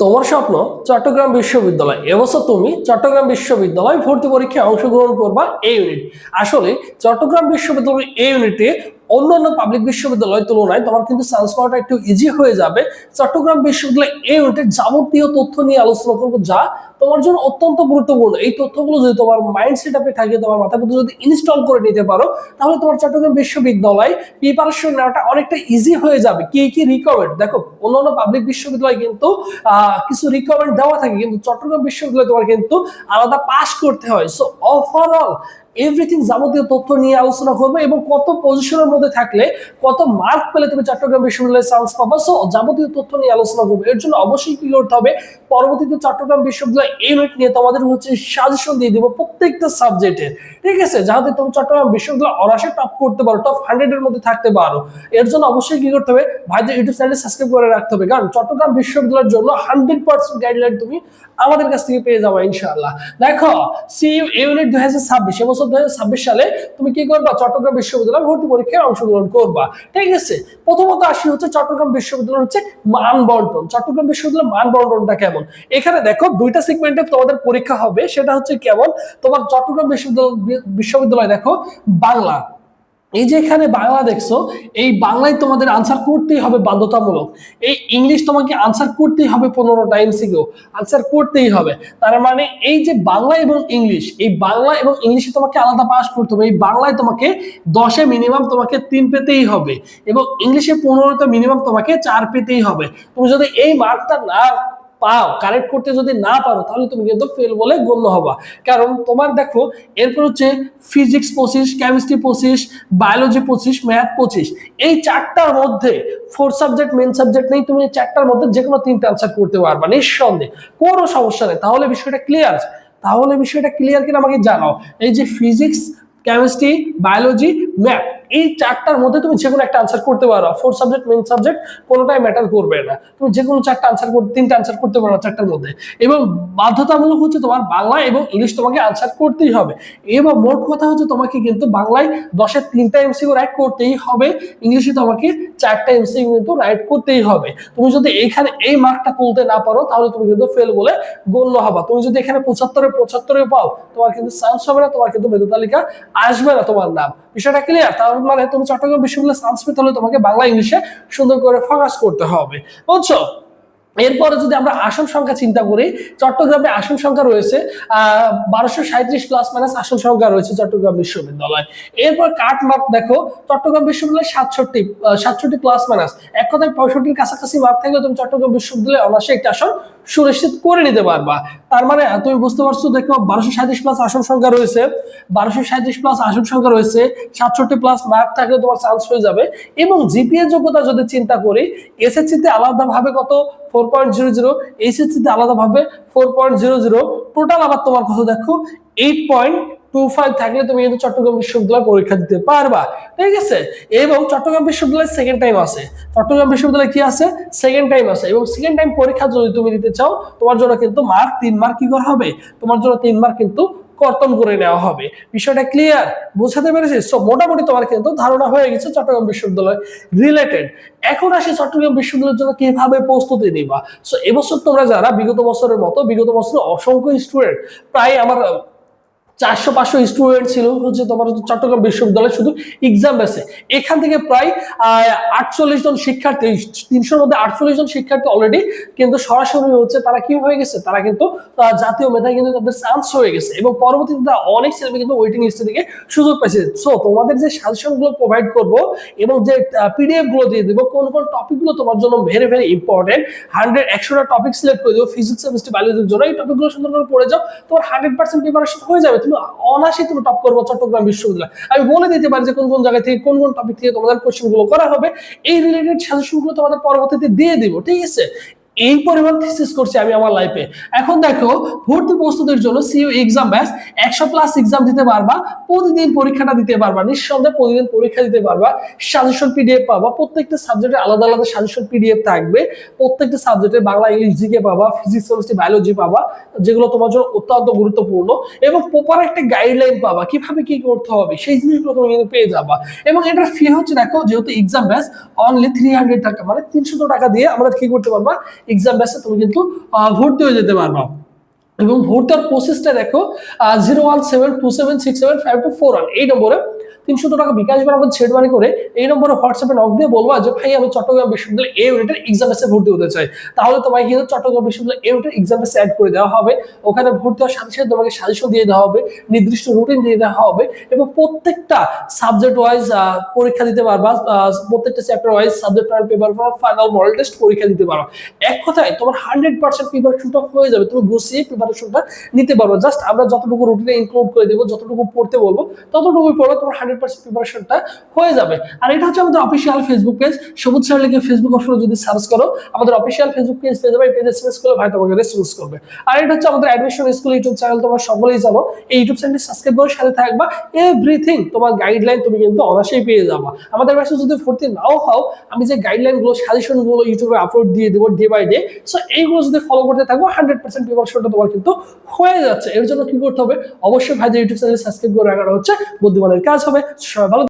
তোমার স্বপ্ন চট্টগ্রাম বিশ্ববিদ্যালয়। এবছর তুমি চট্টগ্রাম বিশ্ববিদ্যালয় ভর্তি পরীক্ষায় অংশগ্রহণ করবা এই ইউনিট আসলে চট্টগ্রাম বিশ্ববিদ্যালয় এই ইউনিটে অন্যান্য পাবলিক বিশ্ববিদ্যালয়ের তুলনায় তোমার কিন্তু চান্স পাওয়াটা একটু ইজি হয়ে যাবে। চট্টগ্রাম বিশ্ববিদ্যালয় এই ইউনিটের যাবতীয় তথ্য নিয়ে আলোচনা করব যা তোমার জন্য অত্যন্ত গুরুত্বপূর্ণ। এই তথ্যগুলো যদি তোমার মাইন্ড সেট আপে থাকে, তোমার মাথার মধ্যে যদি ইনস্টল করে নিতে পারো, তাহলে তোমার চট্টগ্রাম বিশ্ববিদ্যালয় প্রিপারেশন নেওয়াটা অনেকটা ইজি হয়ে যাবে। কি কি রিকমেন্ড দেখো, অন্যান্য পাবলিক বিশ্ববিদ্যালয় কিন্তু কিছু রিকমেন্ড দেওয়া থাকে, কিন্তু চট্টগ্রাম বিশ্ববিদ্যালয় তোমার কিন্তু আলাদা পাস করতে হয়। সো ওভারঅল এভরিথিং যাবতীয় তথ্য নিয়ে আলোচনা করব এবং কত পজিশনের মধ্যে থাকলে কত মার্ক পেলে তুমি চট্টগ্রাম বিশ্ববিদ্যালয়ে চান্স পাবা। সো যাবতীয় তথ্য নিয়ে আলোচনা করব। এর জন্য অবশ্যই কি করতে হবে? পরবর্তীতে চট্টগ্রাম বিশ্ববিদ্যালয় ইউনিট নিয়ে তোমাদের হচ্ছে সাজেশন দিয়ে দিব প্রত্যেকটা সাবজেক্টের ঠিক আছে? যাতে তুমি চট্টগ্রাম বিশ্ববিদ্যালয় অনাসে টপ করতে পারো টপ হান্ড্রেড এর মধ্যে থাকতে পারো। এর জন্য অবশ্যই কি করতে হবে? ভাইদের ইউটিউব চ্যানেল সাবস্ক্রাইব করে রাখতে হবে। কারণ চট্টগ্রাম বিশ্ববিদ্যালয়ের জন্য হান্ড্রেড পার্সেন্ট গাইডলাইন তুমি আমাদের কাছ থেকে পেয়ে যাব ইনশাআল্লাহ। দেখো সিইউ ইউনিট দুই হাজার ছাব্বিশ। এবছর ছাব্বিশ সালে তুমি কি করবা? চট্টগ্রাম বিশ্ববিদ্যালয় ভর্তি পরীক্ষায় অংশগ্রহণ করবা। ঠিক আছে? প্রথমত আসি হচ্ছে চট্টগ্রাম বিশ্ববিদ্যালয় হচ্ছে মান বন্টন চট্টগ্রাম বিশ্ববিদ্যালয় মান বন্টনটা কেমন? এখানে দেখো দুইটা সেগমেন্টে তোমাদের পরীক্ষা হবে। সেটা হচ্ছে কেমন? তোমার চট্টগ্রাম বিশ্ববিদ্যালয় বিশ্ববিদ্যালয় দেখো বাংলা। এই যে এখানে বাংলা দেখছ, এই বাংলায় তোমাদের আনসার করতেই হবে বাধ্যতামূলক। এই ইংলিশ তোমাকে আনসার করতেই হবে পনেরোটা এমসিকিউ আনসার করতেই হবে। তার মানে এই যে বাংলা এবং ইংলিশ এই বাংলা এবং ইংলিশে তোমাকে আলাদা পাস করতে হবে। এই বাংলায় তোমাকে দশে মিনিমাম তোমাকে তিন পেতেই হবে এবং ইংলিশে পনেরোতে মিনিমাম তোমাকে চার পেতেই হবে। তুমি যদি এই মার্কটা না পাও কারেক্ট করতে যদি না পারো, তাহলে তুমি কিন্তু ফেল বলে গণ্য হবা। কারণ তোমার দেখো, এরপর হচ্ছে ফিজিক্স পঁচিশ কেমিস্ট্রি পঁচিশ বায়োলজি পঁচিশ ম্যাথ পঁচিশ। এই চারটার মধ্যে ফোর সাবজেক্ট মেন সাবজেক্ট নেই, তুমি এই চারটার মধ্যে যে কোনো তিনটা আনসার করতে পারবা, নিঃসন্দেহে। কোনো সমস্যা নেই, তাহলে বিষয়টা ক্লিয়ার তাহলে বিষয়টা ক্লিয়ার কিনা আমাকে জানাও। এই যে ফিজিক্স কেমিস্ট্রি বায়োলজি ম্যাথ এই চারটার মধ্যে তুমি যে কোনো একটা আনসার করতে পারো। ফোর সাবজেক্ট মেন সাবজেক্ট কোনোটাই ম্যাটার করবে না। তুমি যে কোনো চারটা আনসার করতে তিনটা আনসার করতে পারো চারটার মধ্যে। এবং বাধ্যতামূলক হচ্ছে তোমার বাংলা এবং ইংলিশ তোমাকে আনসার করতেই হবে। এবং মোট কথা হচ্ছে তোমাকে কিন্তু বাংলায় দশের তিনটা এমসিকিউ রাইট করতেই হবে। ইংলিশে তোমাকে চারটা এমসিকিউ কিন্তু রাইট করতেই হবে। তুমি যদি এখানে এই মার্কটা তুলতে না পারো, তাহলে তুমি কিন্তু ফেল বলে গণ্য হবা। তুমি যদি এখানে পঁচাত্তরে পঁচাত্তরে পাও, তোমার কিন্তু চান্স হবে না, তোমার কিন্তু মেধা তালিকা আসবে না তোমার নাম। বিষয়টা ক্লিয়ার তার মানে তুমি চট্টগ্রাম বিশ্ববিদ্যালয়ে চান্স পেতে হলে তোমাকে বাংলা, ইংলিশে সুন্দর করে ফোকাস করতে হবে। বুঝছ? এরপরে যদি আমরা আসন সংখ্যা চিন্তা করি, চট্টগ্রামে আসন সংখ্যা রয়েছে বারোশো সাঁত্রিশ প্লাস মাইনাস আসন সংখ্যা রয়েছে চট্টগ্রাম বিশ্ববিদ্যালয়। এরপর কাট মার্ক দেখো, চট্টগ্রাম বিশ্ববিদ্যালয় সাতষট্টি সাতষট্টি প্লাস মাইনাস এক কথায় পঁয়ষট্টির কাছাকাছি মার্ক থাকলে তুমি চট্টগ্রাম বিশ্ববিদ্যালয়ে অনার্সে একটা আসন সুনিশ্চিত করে নিতে পারবা। তার মানে তুমি বুঝতে পারছ, দেখো, বারোশো সাঁত্রিশ প্লাস আসন সংখ্যা রয়েছে। বারোশো সাঁত্রিশ প্লাস আসন সংখ্যা রয়েছে, সাতষট্টি প্লাস মার্ক থাকলে তোমার চান্স হয়ে যাবে। এবং জিপিএ যোগ্যতা যদি চিন্তা করি এসএসসি তে আলাদাভাবে কত? Four point zero zero HSC তে আলাদাভাবে four point zero zero total আবার তোমার কথা দেখো এইট পয়েন্ট টু ফাইভ থাকলে তুমি কিন্তু চট্টগ্রাম বিশ্ববিদ্যালয় পরীক্ষা দিতে পারবা, ঠিক আছে? এবং চট্টগ্রাম বিশ্ববিদ্যালয় সেকেন্ড টাইম আছে। চট্টগ্রাম বিশ্ববিদ্যালয় কি আছে? সেকেন্ড টাইম আছে। এবং সেকেন্ড টাইম পরীক্ষা যদি তুমি দিতে চাও, তোমার জন্য কিন্তু মার্ক, তিন মার্ক কি করা হবে? তোমার জন্য তিন মার্ক কিন্তু কর্তন করে নেওয়া হবে। বিষয়টা ক্লিয়ার বুঝাতে পেরেছি সো মোটামুটি তোমার কিন্তু ধারণা হয়ে গেছে চট্টগ্রাম বিশ্ববিদ্যালয় রিলেটেড এখন আসি চট্টগ্রাম বিশ্ববিদ্যালয়ের জন্য কীভাবে প্রস্তুতি নিবা? সো এবছর তোমরা যারা, বিগত বছরের মতো, বিগত বছরে অসংখ্য স্টুডেন্ট প্রায় আমার চারশো পাঁচশো স্টুডেন্ট ছিল, হচ্ছে তোমার চট্টগ্রাম বিশ্ববিদ্যালয়ে শুধু এক্সাম বেসে এখান থেকে প্রায় আটচল্লিশ জন শিক্ষার্থী, তিনশোর মধ্যে আটচল্লিশ জন শিক্ষার্থী অলরেডি কিন্তু সরাসরি হচ্ছে তারা কি হয়ে গেছে? তারা কিন্তু জাতীয় মেধায় কিন্তু তাদের চান্স হয়ে গেছে এবং পরবর্তীতে তারা অনেক ছেলেমেয়ে কিন্তু ওয়েটিং লিস্টে থেকে সুযোগ পাইছে সো তোমাদের যে সাজেশনগুলো প্রোভাইড করব এবং যে পিডিএফগুলো দিয়ে দেবো, কোন কোন টপিকগুলো তোমার জন্য ভেরি ভেরি ইম্পর্টেন্ট হান্ড্রেড একশোটা টপিক সিলেক্ট করে দেবো ফিজিক্স কেমিস্ট্রি বায়োলজির জন্য। এই টপিকগুলো সুন্দর করে পড়ে যাও, তোমার হান্ড্রেড পার্সেন্ট প্রিপারেশন হয়ে যাবে। তুমি অনায়াসে তুমি টপ করব চট্টগ্রাম বিশ্ববিদ্যালয়। আমি বলে দিতে পারি যে কোন কোন জায়গা থেকে কোন কোন টপিক থেকে তোমাদের কোশ্চেনগুলো করা হবে। এই রিলেটেড সাজেশনগুলো তোমাদের পরবর্তীতে দিয়ে দিব, ঠিক আছে? এই পরিমাণ থিসিস করছি আমি আমার লাইফে এখন দেখো, ভর্তি প্রস্তুতির জন্য সিইউ এক্সাম ব্যাস একশো প্লাস এক্সাম দিতে পারবা, প্রতিদিন পরীক্ষাটা দিতে পারবা, নিঃসন্দেহে প্রতিদিন পরীক্ষা দিতে পারবা সাজেশন পিডিএফ পাবা, প্রত্যেকটা সাবজেক্টে আলাদা আলাদা সাজেশন পিডিএফ থাকবে, প্রত্যেকটা সাবজেক্টে বাংলা, ইংলিশ জিকে পাবা ফিজিক্স কেমিস্ট্রি বায়োলজি পাবা, যেগুলো তোমার জন্য অত্যন্ত গুরুত্বপূর্ণ, এবং প্রপার একটা গাইডলাইন পাবা, কীভাবে কি করতে হবে, সেই জিনিসগুলো তুমি কিন্তু পেয়ে যাবা। এবং এটার ফি হচ্ছে, দেখো, যেহেতু এক্সাম ব্যাস অনলি থ্রি হান্ড্রেড টাকা মানে তিনশো টাকা দিয়ে আমরা কি করতে পারবা এক্সাম ব্যাচে তুমি কিন্তু ভর্তি হয়ে যেতে পারবা। এবং ভর্তার প্রসেসটা দেখো zero one seven two seven six seven five two four one এই নম্বরে তিনশো টাকা বিকাশ বাড়াবেন ছেড় বাড়ি করে এই নম্বরে হোয়াটসঅ্যাপে নক দিয়ে বলবা যে ভাই, আমি চট্টগ্রাম বিশ্ববিদ্যালয় এ ইউনিটের এক্সাম এসে ভর্তি হতে চাই। তাহলে তোমাকে কিন্তু চট্টগ্রাম বিশ্ববিদ্যালয় এ ইউনিটের এক্সাম এসে অ্যাড করে দেওয়া হবে। ওখানে ভর্তি হওয়ার সাথে সাথে তোমাকে সাজেশন দিয়ে দেওয়া হবে, নির্দিষ্ট রুটিন দিয়ে দেওয়া হবে এবং প্রত্যেকটা সাবজেক্ট ওয়াইজ পরীক্ষা দিতে পারবা প্রত্যেকটা chapter wise subject wise paper final model test পরীক্ষা দিতে পারো এক কথায়, তোমার হান্ড্রেড পার্সেন্ট প্রিপারেশনটা হয়ে যাবে, তুমি গুছিয়ে প্রিপারেশনটা নিতে পারব। জাস্ট আমরা যতটুকু রুটিনে ইনক্লুড করে দেবো, যতটুকু পড়তে বলব, ততটুকুই পড়বে, তোমার হান্ড্রেড পার্সেন্ট প্রিপারেশনটা হয়ে যাবে। আর এটা হচ্ছে আমাদের official Facebook page Sabuj sir লিখে ফেসবুক যদি সার্চ করো, আমাদের অফিসিয়াল ফেসবুক পেজ পেয়ে যাবে। এই পেজে এসএমএস করলে ভাই তোমাকে রেসপন্স করবে। আর এটা হচ্ছে আমাদের অ্যাডমিশন স্কুল ইউটিউব চ্যানেল সকলেই জানো। এই ইউটিউব চ্যানেলটি সাবস্ক্রাইব করে সাথে থাকবা। এভরিথিং তোমার গাইডলাইন তুমি কিন্তু অনায়াসেই পেয়ে যাবা। আমাদের যদি নাও হও, আমি যে গাইডলাইনগুলো সাজেশনগুলো ইউটিউবে আপলোড দিয়ে দেবো ডে বাই ডে সো এইগুলো যদি ফলো করতে থাকব হান্ড্রেড পার্সেন্ট প্রিপারেশনটা তোমার কিন্তু হয়ে যাচ্ছে। এর জন্য কি করতে হবে? অবশ্যই ভাইদের ইউটিউব চ্যানেল সাবস্ক্রাইব করে রাখাটা হচ্ছে, বুদ্ধিমানের কাজ হবে। trouble